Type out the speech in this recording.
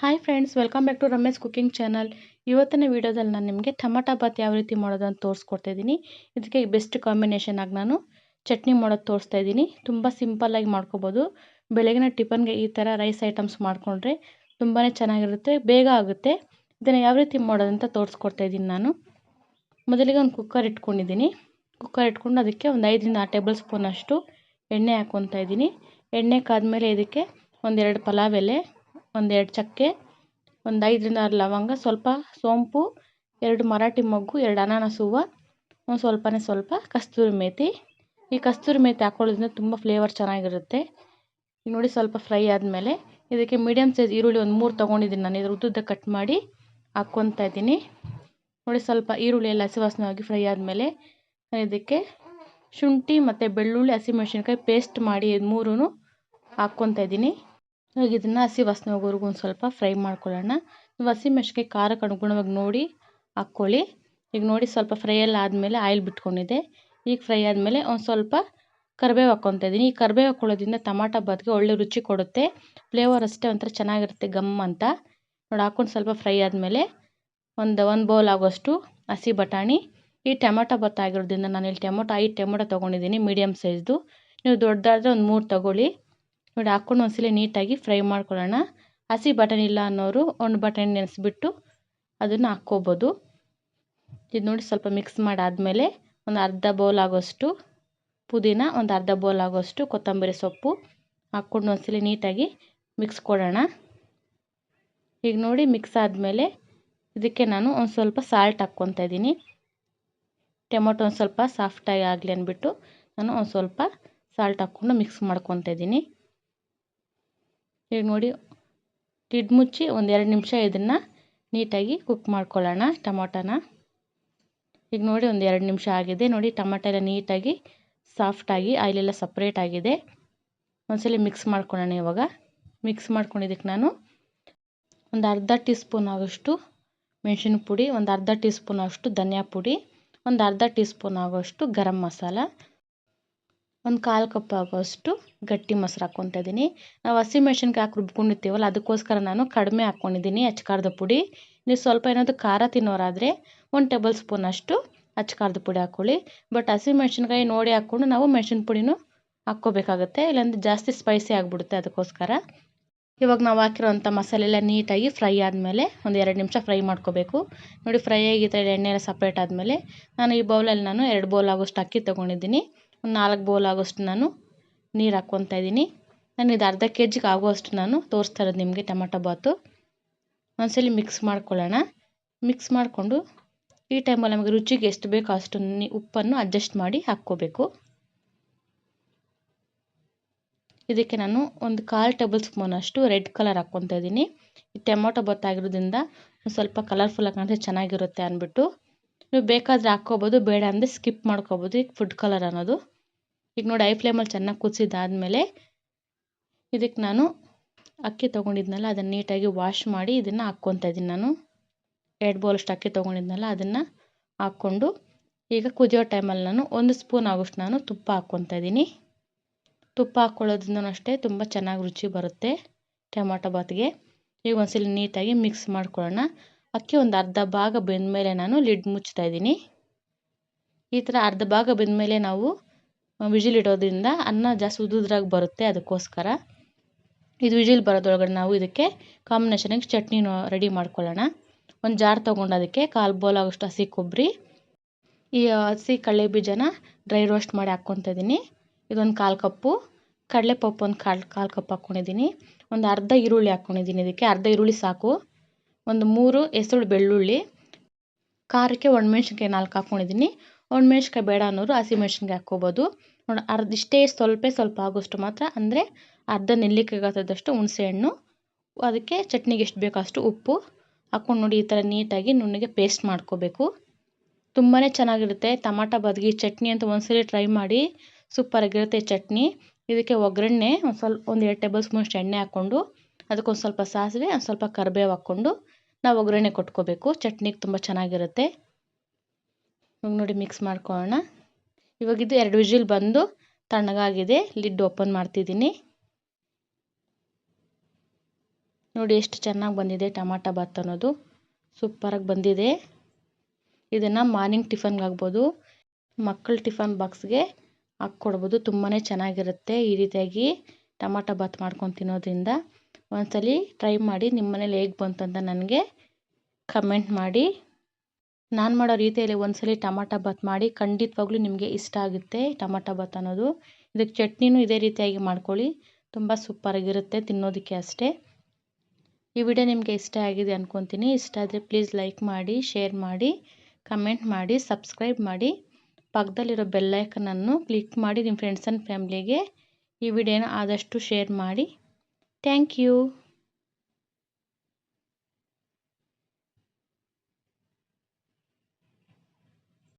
Hi friends welcome back to Ramesh cooking channel ಇವತ್ತಿನ ವೀಡಿಯೋದಲ್ಲಿ ನಾನು ನಿಮಗೆ ಟೊಮಾಟೊ ಬಾತ್ ಯಾವ ರೀತಿ ಮಾಡೋದು ಅಂತ ತೋರಿಸ್ಕೊಡ್ತಾ ಇದ್ದೀನಿ. ಇದಕ್ಕೆ ಬೆಸ್ಟ್ ಕಾಂಬಿನೇಷನ್ ಆಗಿ ನಾನು ಚಟ್ನಿ ಮಾಡೋದು ತೋರಿಸ್ತಾ ಇದ್ದೀನಿ. ತುಂಬ ಸಿಂಪಲ್ಲಾಗಿ ಮಾಡ್ಕೋಬೋದು. ಬೆಳಗಿನ ಟಿಫನ್ಗೆ ಈ ಥರ ರೈಸ್ ಐಟಮ್ಸ್ ಮಾಡಿಕೊಂಡ್ರೆ ತುಂಬಾ ಚೆನ್ನಾಗಿರುತ್ತೆ, ಬೇಗ ಆಗುತ್ತೆ. ಇದನ್ನು ಯಾವ ರೀತಿ ಮಾಡೋದಂತ ತೋರಿಸ್ಕೊಡ್ತಾ ಇದ್ದೀನಿ ನಾನು. ಮೊದಲಿಗೆ ಒಂದು ಕುಕ್ಕರ್ ಇಟ್ಕೊಂಡಿದ್ದೀನಿ. ಕುಕ್ಕರ್ ಇಟ್ಕೊಂಡು ಅದಕ್ಕೆ ಒಂದು ಐದರಿಂದ ಆರು ಟೇಬಲ್ ಸ್ಪೂನಷ್ಟು ಎಣ್ಣೆ ಹಾಕ್ಕೊತಾ ಇದ್ದೀನಿ. ಎಣ್ಣೆ ಕಾದ್ಮೇಲೆ ಇದಕ್ಕೆ ಒಂದೆರಡು ಪಲಾವ್ ಎಲೆ ಒಂದೆರಡು ಚಕ್ಕೆ, ಒಂದು ಐದರಿಂದ ಆರು ಲವಂಗ, ಸ್ವಲ್ಪ ಸೋಂಪು, ಎರಡು ಮರಾಠಿ ಮೊಗ್ಗು, ಎರಡು ಅನಾನಸ್ ಹೂವು, ಒಂದು ಸ್ವಲ್ಪನೇ ಸ್ವಲ್ಪ ಕಸ್ತೂರಿ ಮೇಥಿ ಈ ಕಸ್ತೂರಿ ಮೇಥಿ ಹಾಕೊಳ್ಳೋದ್ರಿಂದ ತುಂಬ ಫ್ಲೇವರ್ ಚೆನ್ನಾಗಿರುತ್ತೆ. ಈಗ ನೋಡಿ ಸ್ವಲ್ಪ ಫ್ರೈ ಆದಮೇಲೆ ಇದಕ್ಕೆ ಮೀಡಿಯಮ್ ಸೈಜ್ ಈರುಳ್ಳಿ ಒಂದು ಮೂರು ತೊಗೊಂಡಿದ್ದೀನಿ ನಾನು. ಇದ್ರ ಉದ್ದುದ್ದ ಕಟ್ ಮಾಡಿ ಹಾಕ್ಕೊತಾ ಇದ್ದೀನಿ. ನೋಡಿ ಸ್ವಲ್ಪ ಈರುಳ್ಳಿ ಎಲ್ಲ ಹಸಿ ವಾಸನೆಯಾಗಿ ಫ್ರೈ ಆದಮೇಲೆ ನಾನು ಇದಕ್ಕೆ ಶುಂಠಿ ಮತ್ತು ಬೆಳ್ಳುಳ್ಳಿ ಹಸಿಮೆಣ್ಸಿನ್ಕಾಯಿ ಪೇಸ್ಟ್ ಮಾಡಿ ಇದು ಮೂರೂ ಹಾಕ್ಕೊತಾ ಇದ್ದೀನಿ. ಇವಾಗ ಇದನ್ನು ಹಸಿ ವಾಸನೆ ಒಂದು ಸ್ವಲ್ಪ ಫ್ರೈ ಮಾಡ್ಕೊಳ್ಳೋಣ. ನೀವು ಹಸಿಮೆಣ್ಸಿನ್ಕಾಯಿ ಖಾರಕ್ಕೆ ಅನುಗುಣವಾಗಿ ನೋಡಿ ಹಾಕ್ಕೊಳ್ಳಿ. ಈಗ ನೋಡಿ ಸ್ವಲ್ಪ ಫ್ರೈ ಎಲ್ಲ ಆದಮೇಲೆ ಆಯಿಲ್ ಬಿಟ್ಕೊಂಡಿದೆ ಈಗ ಫ್ರೈ ಆದಮೇಲೆ ಒಂದು ಸ್ವಲ್ಪ ಕರಿಬೇವು ಹಾಕ್ಕೊತಾ ಇದ್ದೀನಿ. ಈ ಕರಿಬೇವು ಹಾಕ್ಕೊಳ್ಳೋದ್ರಿಂದ ಟಮಾಟ ಬಾತ್ಗೆ ಒಳ್ಳೆ ರುಚಿ ಕೊಡುತ್ತೆ. ಫ್ಲೇವರ್ ಅಷ್ಟೇ ಒಂಥರ ಚೆನ್ನಾಗಿರುತ್ತೆ ಗಮ್ ಅಂತ. ನೋಡಿ ಹಾಕ್ಕೊಂಡು ಸ್ವಲ್ಪ ಫ್ರೈ ಆದಮೇಲೆ ಒಂದು ಒಂದು ಬೌಲ್ ಆಗೋಷ್ಟು ಹಸಿ ಬಟಾಣಿ. ಈ ಟೊಮೊಟೊ ಭತ್ತ ಆಗಿರೋದ್ರಿಂದ ನಾನು ಇಲ್ಲಿ ಟೊಮೊಟೊ, ಐದು ಟೊಮೊಟೊ ತೊಗೊಂಡಿದ್ದೀನಿ ಮೀಡಿಯಮ್ ಸೈಜ್ದು ನೀವು ದೊಡ್ಡದಾದರೆ ಒಂದು ಮೂರು ತೊಗೊಳ್ಳಿ. ನೋಡಿ ಹಾಕ್ಕೊಂಡು ಒಂದ್ಸಲ ನೀಟಾಗಿ ಫ್ರೈ ಮಾಡ್ಕೊಳ್ಳೋಣ. ಹಸಿ ಬಟಾಣಿ ಇಲ್ಲ ಅನ್ನೋರು ಒಂದು ಬಟಾಣಿ ನೆನೆಸ್ಬಿಟ್ಟು ಅದನ್ನು ಹಾಕ್ಕೋಬೋದು. ಇದು ನೋಡಿ ಸ್ವಲ್ಪ ಮಿಕ್ಸ್ ಮಾಡಾದಮೇಲೆ ಒಂದು ಅರ್ಧ ಬೌಲ್ ಆಗೋಷ್ಟು ಪುದೀನ, ಒಂದು ಅರ್ಧ ಬೌಲ್ ಆಗೋಷ್ಟು ಕೊತ್ತಂಬರಿ ಸೊಪ್ಪು ಹಾಕ್ಕೊಂಡು ಒಂದ್ಸಲ ನೀಟಾಗಿ ಮಿಕ್ಸ್ ಕೊಡೋಣ. ಈಗ ನೋಡಿ ಮಿಕ್ಸ್ ಆದಮೇಲೆ ಇದಕ್ಕೆ ನಾನು ಒಂದು ಸ್ವಲ್ಪ ಸಾಲ್ಟ್ ಹಾಕ್ಕೊತಾ ಇದ್ದೀನಿ. ಟೊಮೊಟೊ ಒಂದು ಸ್ವಲ್ಪ ಸಾಫ್ಟಾಗಿ ಆಗಲಿ ಅಂದ್ಬಿಟ್ಟು ನಾನು ಒಂದು ಸ್ವಲ್ಪ ಸಾಲ್ಟ್ ಹಾಕ್ಕೊಂಡು ಮಿಕ್ಸ್ ಮಾಡ್ಕೊತಾ ಇದ್ದೀನಿ. ಈಗ ನೋಡಿ, ಲಿಡ್ ಮುಚ್ಚಿ ಒಂದು ಎರಡು ನಿಮಿಷ ಇದನ್ನು ನೀಟಾಗಿ ಕುಕ್ ಮಾಡ್ಕೊಳ್ಳೋಣ ಟೊಮೊಟೊನ. ಈಗ ನೋಡಿ ಒಂದು ಎರಡು ನಿಮಿಷ ಆಗಿದೆ. ನೋಡಿ ಟೊಮೊಟೊ ಎಲ್ಲ ನೀಟಾಗಿ ಸಾಫ್ಟಾಗಿ ಆಯಿಲೆಲ್ಲ ಸಪ್ರೇಟ್ ಆಗಿದೆ. ಒಂದ್ಸಲ ಮಿಕ್ಸ್ ಮಾಡ್ಕೊಳ್ಳೋಣ ಇವಾಗ. ಮಿಕ್ಸ್ ಮಾಡ್ಕೊಂಡಿದ್ದಕ್ಕೆ ನಾನು ಒಂದು ಅರ್ಧ ಟೀ ಸ್ಪೂನ್ ಆಗೋಷ್ಟು ಮೆಣಸಿನ ಪುಡಿ, ಒಂದು ಅರ್ಧ ಟೀ ಸ್ಪೂನ್ ಆಗೋಷ್ಟು ಧನಿಯಾ ಪುಡಿ, ಒಂದು ಅರ್ಧ ಟೀ ಸ್ಪೂನ್ ಆಗೋಷ್ಟು ಗರಂ ಮಸಾಲ ಒಂದು ಕಾಲು ಕಪ್ ಆಗೋಷ್ಟು ಗಟ್ಟಿ ಮೊಸರು ಹಾಕ್ಕೊತಾ ಇದ್ದೀನಿ ನಾವು ಹಸಿಮೆಣ್ಸಿನ್ಕಾಯಿ ಹಾಕಿ ರುಬ್ಕೊಂಡಿರ್ತೀವಲ್ಲ ಅದಕ್ಕೋಸ್ಕರ ನಾನು ಕಡಿಮೆ ಹಾಕ್ಕೊಂಡಿದ್ದೀನಿ ಅಚ್ಕಾರದ ಪುಡಿ. ನೀವು ಸ್ವಲ್ಪ ಏನಾದರೂ ಖಾರ ತಿನ್ನೋರಾದರೆ ಒಂದು ಟೇಬಲ್ ಸ್ಪೂನಷ್ಟು ಅಚ್ಕಾರದ ಪುಡಿ ಹಾಕ್ಕೊಳ್ಳಿ ಬಟ್ ಹಸಿಮೆಣ್ಸಿನ್ಕಾಯಿ ನೋಡಿ ಹಾಕ್ಕೊಂಡು ನಾವು ಮೆಣಸಿನ ಪುಡಿನೂ ಹಾಕ್ಕೋಬೇಕಾಗತ್ತೆ. ಇಲ್ಲಾಂದರೆ ಜಾಸ್ತಿ ಸ್ಪೈಸಿ ಆಗಿಬಿಡುತ್ತೆ ಅದಕ್ಕೋಸ್ಕರ. ಇವಾಗ ನಾವು ಹಾಕಿರೋಂಥ ಮಸಾಲೆ ಎಲ್ಲ ನೀಟಾಗಿ ಫ್ರೈ ಆದಮೇಲೆ ಒಂದು ಎರಡು ನಿಮಿಷ ಫ್ರೈ ಮಾಡ್ಕೋಬೇಕು. ನೋಡಿ ಫ್ರೈ ಆಗಿದ್ದರೆ ಎಣ್ಣೆ ಎಲ್ಲ ಸಪ್ರೇಟ್ ಆದಮೇಲೆ ನಾನು ಈ ಬೌಲಲ್ಲಿ ನಾನು ಎರಡು ಬೌಲ್ ಆಗೋಷ್ಟು ಅಕ್ಕಿ ತೊಗೊಂಡಿದ್ದೀನಿ. ಒಂದು ನಾಲ್ಕು ಬೌಲ್ ಆಗೋಷ್ಟು ನಾನು ನೀರು ಹಾಕ್ಕೊತಾ ಇದ್ದೀನಿ. ನಾನು ಇದು ಅರ್ಧ ಕೆ ಜಿಗೆ ಆಗುವಷ್ಟು ನಾನು ತೋರಿಸ್ತಾ ಇರೋದು ನಿಮಗೆ ಟೊಮೊಟೊ ಬಾತು. ಒಂದ್ಸಲ ಮಿಕ್ಸ್ ಮಾಡ್ಕೊಳ್ಳೋಣ. ಮಿಕ್ಸ್ ಮಾಡಿಕೊಂಡು ಈ ಟೈಮಲ್ಲಿ ನಮಗೆ ರುಚಿಗೆ ಎಷ್ಟು ಬೇಕೋ ಅಷ್ಟು ಉಪ್ಪನ್ನು ಅಡ್ಜಸ್ಟ್ ಮಾಡಿ ಹಾಕ್ಕೋಬೇಕು. ಇದಕ್ಕೆ ನಾನು ಒಂದು ಕಾಲು ಟೇಬಲ್ ಸ್ಪೂನಷ್ಟು ರೆಡ್ ಕಲರ್ ಹಾಕ್ಕೊತಾ ಇದ್ದೀನಿ. ಈ ಟೊಮೊಟೊ ಬತ್ತಾಗಿರೋದ್ರಿಂದ ಒಂದು ಸ್ವಲ್ಪ ಕಲರ್ಫುಲ್ಲಾಗಿ ಕಾಣಿದ್ರೆ ಚೆನ್ನಾಗಿರುತ್ತೆ ಅಂದ್ಬಿಟ್ಟು. ನೀವು ಬೇಕಾದರೆ ಹಾಕ್ಕೋಬೋದು, ಬೇಡ ಅಂದರೆ ಸ್ಕಿಪ್ ಮಾಡ್ಕೋಬೋದು. ಈಗ ಫುಡ್ ಕಲರ್ ಅನ್ನೋದು. ಈಗ ನೋಡಿ ಐ ಫ್ಲೇಮಲ್ಲಿ ಚೆನ್ನಾಗಿ ಕುದಿಸಿದ್ದಾದಮೇಲೆ ಇದಕ್ಕೆ ನಾನು ಅಕ್ಕಿ ತೊಗೊಂಡಿದ್ನಲ್ಲ, ಅದನ್ನು ನೀಟಾಗಿ ವಾಶ್ ಮಾಡಿ ಇದನ್ನು ಹಾಕ್ಕೊತಾ ಇದ್ದೀನಿ ನಾನು. ಎರಡು ಬೌಲಷ್ಟು ಅಕ್ಕಿ ತೊಗೊಂಡಿದ್ನಲ್ಲ, ಅದನ್ನು ಹಾಕ್ಕೊಂಡು ಈಗ ಕುದಿಯೋ ಟೈಮಲ್ಲಿ ನಾನು ಒಂದು ಸ್ಪೂನ್ ಆಗೋಷ್ಟು ನಾನು ತುಪ್ಪ ಹಾಕ್ಕೊತಾ ಇದ್ದೀನಿ. ತುಪ್ಪ ಹಾಕ್ಕೊಳ್ಳೋದ್ರಿಂದ ಅಷ್ಟೇ ತುಂಬ ಚೆನ್ನಾಗಿ ರುಚಿ ಬರುತ್ತೆ ಟೊಮಾಟೊ ಬಾತ್ಗೆ. ಈಗ ಒಂದ್ಸಲ ನೀಟಾಗಿ ಮಿಕ್ಸ್ ಮಾಡ್ಕೊಳ್ಳೋಣ. ಅಕ್ಕಿ ಒಂದು ಅರ್ಧ ಭಾಗ ಬೆಂದಮೇಲೆ ನಾನು ಲಿಡ್ ಮುಚ್ತಾ ಇದ್ದೀನಿ. ಈ ಥರ ಅರ್ಧ ಭಾಗ ಬೆಂದಮೇಲೆ ನಾವು ವಿಜಿಲ್ ಇಡೋದ್ರಿಂದ ಅನ್ನ ಜಾಸ್ತಿ ಉದುದ್ರಾಗಿ ಬರುತ್ತೆ ಅದಕ್ಕೋಸ್ಕರ. ಇದು ವಿಜಿಲ್ ಬರೋದ್ರೊಳಗಡೆ ನಾವು ಇದಕ್ಕೆ ಕಾಂಬಿನೇಷನಿಗೆ ಚಟ್ನಿ ರೆಡಿ ಮಾಡ್ಕೊಳ್ಳೋಣ. ಒಂದು ಜಾರ್ ತೊಗೊಂಡು ಅದಕ್ಕೆ ಕಾಲು ಬೋಲ್ ಆಗೋಷ್ಟು ಹಸಿ ಕೊಬ್ಬರಿ ಈ ಹಸಿ ಕಡಲೆ ಬೀಜನ ಡ್ರೈ ರೋಸ್ಟ್ ಮಾಡಿ ಹಾಕ್ಕೊತಾ ಇದ್ದೀನಿ ಇದೊಂದು ಕಾಲು ಕಪ್ಪು, ಕಡಲೆಪಪ್ಪು ಒಂದು ಕಾಲು ಕಾಲು ಕಪ್ ಹಾಕ್ಕೊಂಡಿದ್ದೀನಿ ಒಂದು ಅರ್ಧ ಈರುಳ್ಳಿ ಹಾಕ್ಕೊಂಡಿದ್ದೀನಿ ಇದಕ್ಕೆ. ಅರ್ಧ ಈರುಳ್ಳಿ ಸಾಕು. ಒಂದು ಮೂರು ಹೆಸರು ಬೆಳ್ಳುಳ್ಳಿ. ಖಾರಕ್ಕೆ ಒಣಮೆಣ್ಸಿನ್ಕಾಯಿ ನಾಲ್ಕು ಹಾಕ್ಕೊಂಡಿದ್ದೀನಿ ಒಣಮೆಣ್ಸಿನ್ಕಾಯಿ ಬೇಡ ಅನ್ನೋರು ಹಸಿಮೆಣ್ಸಿನ್ಕಾಯಿ ಹಾಕ್ಕೋಬೋದು. ನೋಡಿ, ಅರ್ಧ, ಇಷ್ಟೇ ಸ್ವಲ್ಪ ಸ್ವಲ್ಪ ಆಗೋಷ್ಟು ಮಾತ್ರ, ಅಂದರೆ ಅರ್ಧ ನೆಲ್ಲಿಕಾಯಿ ಹುಣಸೆ ಹಣ್ಣು. ಅದಕ್ಕೆ ಚಟ್ನಿಗೆ ಎಷ್ಟು ಬೇಕೋ ಅಷ್ಟು ಉಪ್ಪು. ಹಾಕ್ಕೊಂಡು ನೋಡಿ, ಈ ಥರ ನೀಟಾಗಿ ನುಣ್ಣಗೆ ಪೇಸ್ಟ್ ಮಾಡ್ಕೋಬೇಕು. ತುಂಬಾ ಚೆನ್ನಾಗಿರುತ್ತೆ. ಟಮಾಟ ಬದ್ಗಿ ಚಟ್ನಿ ಅಂತ ಒಂದ್ಸಲಿ ಟ್ರೈ ಮಾಡಿ. ಸೂಪರಾಗಿರುತ್ತೆ ಚಟ್ನಿ. ಇದಕ್ಕೆ ಒಗ್ಗರಣೆ, ಒಂದು ಸ್ವಲ್ಪ, ಒಂದು ಎರಡು ಟೇಬಲ್ ಸ್ಪೂನಷ್ಟು ಎಣ್ಣೆ ಹಾಕ್ಕೊಂಡು, ಅದಕ್ಕೊಂದು ಸ್ವಲ್ಪ ಸಾಸಿವೆ, ಒಂದು ಸ್ವಲ್ಪ ಕರಿಬೇವು ಹಾಕ್ಕೊಂಡು ನಾವು ಒಗ್ಗರಣೆ ಕೊಟ್ಕೋಬೇಕು. ಚಟ್ನಿಗೆ ತುಂಬ ಚೆನ್ನಾಗಿರುತ್ತೆ. ಇವಾಗ ನೋಡಿ ಮಿಕ್ಸ್ ಮಾಡ್ಕೊಳ್ಳೋಣ. ಇವಾಗ ಇದು ಎರಡು ವಿಜಿಲ್ ಬಂದು ತಣ್ಣಗಾಗಿದೆ. ಲಿಡ್ ಓಪನ್ ಮಾಡ್ತಿದ್ದೀನಿ. ನೋಡಿ ಎಷ್ಟು ಚೆನ್ನಾಗಿ ಬಂದಿದೆ ಟಮಾಟ ಬಾತ್ ಅನ್ನೋದು. ಸೂಪರಾಗಿ ಬಂದಿದೆ. ಇದನ್ನು ಮಾರ್ನಿಂಗ್ ಟಿಫನ್ಗೆ ಆಗ್ಬೋದು ಮಕ್ಕಳ ಟಿಫನ್ ಬಾಕ್ಸ್ಗೆ ಹಾಕ್ಕೊಡ್ಬೋದು. ತುಂಬಾ ಚೆನ್ನಾಗಿರುತ್ತೆ ಈ ರೀತಿಯಾಗಿ ಟಮಾಟ ಬಾತ್ ಮಾಡ್ಕೊಂಡು ತಿನ್ನೋದ್ರಿಂದ. ಒಂದ್ಸಲಿ ಟ್ರೈ ಮಾಡಿ ನಿಮ್ಮ ಮನೇಲಿ ಹೇಗೆ ಬಂತು ಅಂತ ನನಗೆ ಕಮೆಂಟ್ ಮಾಡಿ. ನಾನು ಮಾಡೋ ರೀತಿಯಲ್ಲಿ ಒಂದ್ಸಲ ಟಮಾಟ ಬಾತ್ ಮಾಡಿ ಖಂಡಿತವಾಗ್ಲೂ ನಿಮಗೆ ಇಷ್ಟ ಆಗುತ್ತೆ ಟಮಾಟ ಬಾತ್ ಅನ್ನೋದು. ಇದಕ್ಕೆ ಚಟ್ನಿನೂ ಇದೇ ರೀತಿಯಾಗಿ ಮಾಡ್ಕೊಳ್ಳಿ. ತುಂಬ ಸೂಪರಾಗಿರುತ್ತೆ ತಿನ್ನೋದಕ್ಕೆ ಅಷ್ಟೇ. ಈ ವಿಡಿಯೋ ನಿಮಗೆ ಇಷ್ಟ ಆಗಿದೆ ಅಂದ್ಕೊತೀನಿ ಇಷ್ಟ ಆದರೆ ಪ್ಲೀಸ್ ಲೈಕ್ ಮಾಡಿ ಶೇರ್ ಮಾಡಿ ಕಮೆಂಟ್ ಮಾಡಿ ಸಬ್ಸ್ಕ್ರೈಬ್ ಮಾಡಿ. ಪಕ್ಕದಲ್ಲಿರೋ ಬೆಲ್ಲೈಕನನ್ನು ಕ್ಲಿಕ್ ಮಾಡಿ ನಿಮ್ಮ ಫ್ರೆಂಡ್ಸ್ ಆ್ಯಂಡ್ ಫ್ಯಾಮ್ಲಿಗೆ ಈ ವಿಡಿಯೋನ ಆದಷ್ಟು ಶೇರ್ ಮಾಡಿ. Thank you.